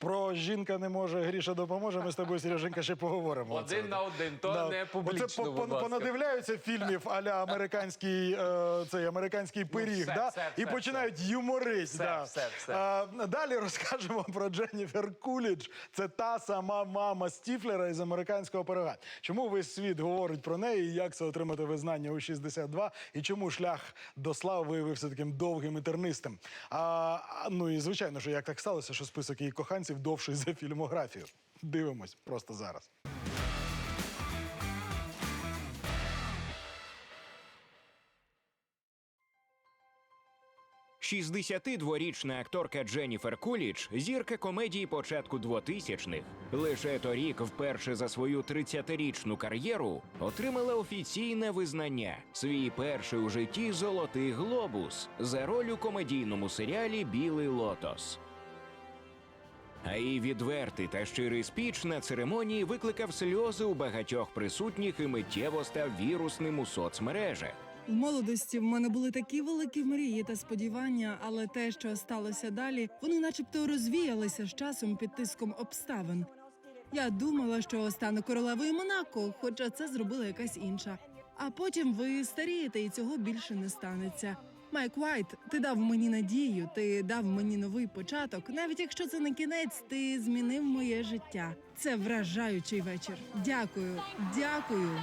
Про жінка не може, Гріша допоможе. Ми з тобою, Сереженька, ще поговоримо. Один на один, то не публічно, Оце по- будь ласка. понадивляються фільмів аля американський, е, цей американський пиріг, Ну, все, да? все, і все, починають юморить. Все, да. все, все. Е, далі розкажемо про Дженніфер Кулідж. Це та сама мама Стіфлера із американського пирога. Чому весь світ говорить про неї, як це отримати визнання у 62, і чому шлях до слави виявився таким довгим і тернистим. А, а, ну і звичайно, що як так сталося, що список її коханців довший за фільмографію. Дивимось просто зараз. 62-річна акторка Дженніфер Куліч – зірка комедії початку 2000-х. Лише торік, вперше за свою 30-річну кар'єру, отримала офіційне визнання свій перший у житті золотий глобус за роль у комедійному серіалі Білий лотос. А її відвертий та щирий спіч на церемонії викликав сльози у багатьох присутніх і миттєво став вірусним у соцмережах. В молодості в мене були такі великі мрії та сподівання, але те, що сталося далі, вони начебто розвіялися з часом під тиском обставин. Я думала, що стану королевою Монако, хоча це зробила якась інша. А потім ви старієте, і цього більше не станеться. Майк Вайт, ти дав мені надію, ти дав мені новий початок. Навіть якщо це не кінець, ти змінив моє життя. Це вражаючий вечір. Дякую, дякую.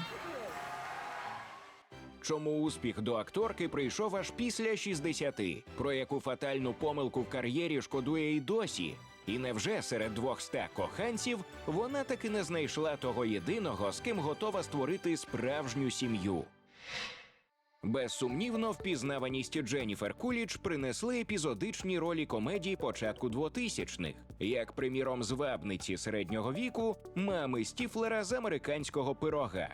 Чому успіх до акторки прийшов аж після 60, про яку фатальну помилку в кар'єрі шкодує й досі? І невже серед 200 коханців вона таки не знайшла того єдиного, з ким готова створити справжню сім'ю? Безсумнівно, впізнаваність Дженніфер Куліч принесли епізодичні ролі комедії початку 2000-х, як приміром звабниці середнього віку мами Стіфлера з американського пирога.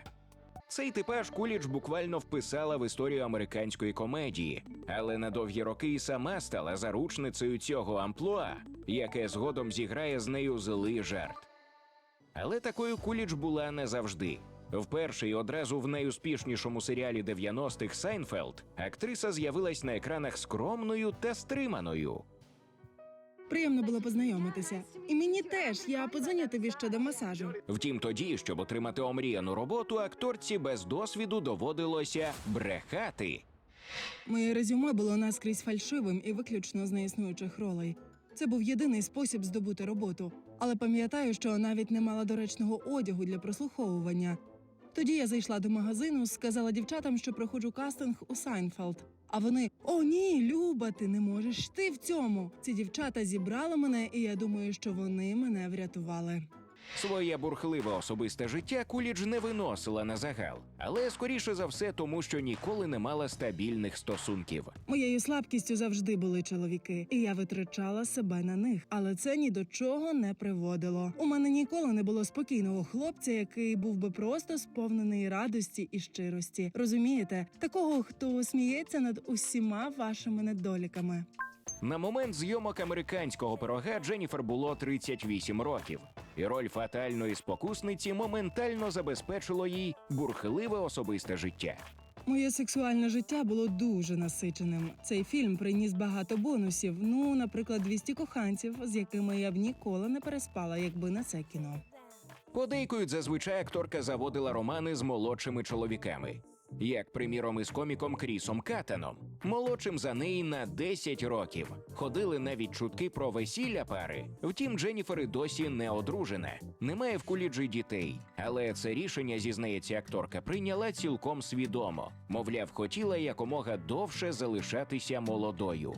Цей типаж Куліч буквально вписала в історію американської комедії, але на довгі роки і сама стала заручницею цього амплуа, яке згодом зіграє з нею злий жарт. Але такою Куліч була не завжди. Вперше і одразу в найуспішнішому серіалі 90-х Сайнфелд актриса з'явилась на екранах скромною та стриманою. Приємно було познайомитися. І мені теж я подзвоню тобі щодо масажу. Втім, тоді, щоб отримати омріяну роботу, акторці без досвіду доводилося брехати. Моє резюме було наскрізь фальшивим і виключно з неіснуючих ролей. Це був єдиний спосіб здобути роботу, але пам'ятаю, що навіть не мала доречного одягу для прослуховування. Тоді я зайшла до магазину, сказала дівчатам, що проходжу кастинг у Сайнфелд. А вони: О, ні, Люба, ти не можеш ти в цьому. Ці дівчата зібрали мене, і я думаю, що вони мене врятували. Своє бурхливе особисте життя Кулідж не виносила на загал, але скоріше за все, тому що ніколи не мала стабільних стосунків. Моєю слабкістю завжди були чоловіки, і я витрачала себе на них, але це ні до чого не приводило. У мене ніколи не було спокійного хлопця, який був би просто сповнений радості і щирості. Розумієте, такого, хто сміється над усіма вашими недоліками. На момент зйомок американського пирога Дженніфер було 38 років, і роль фатальної спокусниці моментально забезпечило їй бурхливе особисте життя. Моє сексуальне життя було дуже насиченим. Цей фільм приніс багато бонусів. Ну, наприклад, 200 коханців, з якими я б ніколи не переспала, якби не це кіно. Подейкують, зазвичай акторка заводила романи з молодшими чоловіками, як приміром із коміком Крісом Катаном, молодшим за неї на 10 років. Ходили навіть чутки про весілля пари. Втім, Дженніфер і досі не одружена, немає в куліджі дітей. Але це рішення, зізнається акторка, прийняла цілком свідомо. Мовляв, хотіла якомога довше залишатися молодою.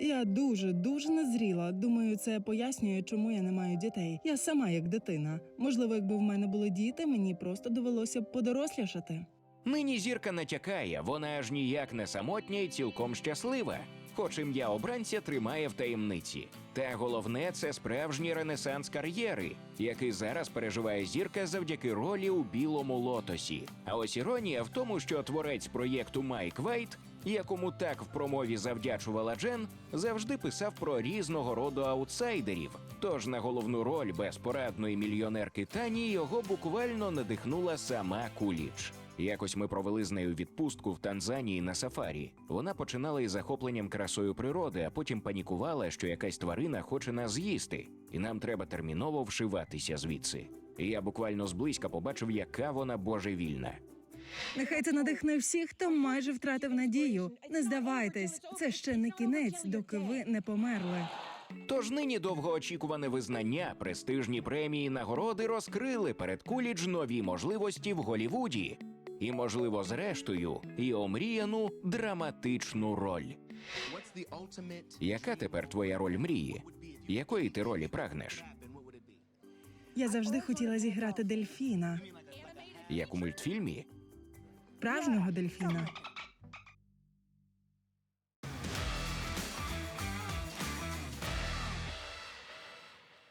Я дуже дуже незріла. Думаю, це пояснює, чому я не маю дітей. Я сама як дитина. Можливо, якби в мене були діти, мені просто довелося б подорослішати. Нині зірка натякає, вона аж ніяк не самотня і цілком щаслива, хоч ім'я обранця тримає в таємниці. Та головне це справжній ренесанс кар'єри, який зараз переживає зірка завдяки ролі у білому лотосі. А ось іронія в тому, що творець проєкту Майк Вайт, якому так в промові завдячувала Джен, завжди писав про різного роду аутсайдерів. Тож на головну роль безпорадної мільйонерки Тані його буквально надихнула сама Куліч. Якось ми провели з нею відпустку в Танзанії на сафарі. Вона починала із захопленням красою природи, а потім панікувала, що якась тварина хоче нас з'їсти, і нам треба терміново вшиватися звідси. І я буквально зблизька побачив, яка вона божевільна. Нехай це надихне всіх, хто майже втратив надію. Не здавайтесь, це ще не кінець, доки ви не померли. Тож нині довгоочікуване визнання, престижні премії, нагороди розкрили перед Кулідж нові можливості в Голівуді. І, можливо, зрештою, і омріяну драматичну роль. Яка тепер твоя роль мрії? Якої ти ролі прагнеш? Я завжди хотіла зіграти дельфіна, Як у мультфільмі? справжнього дельфіна.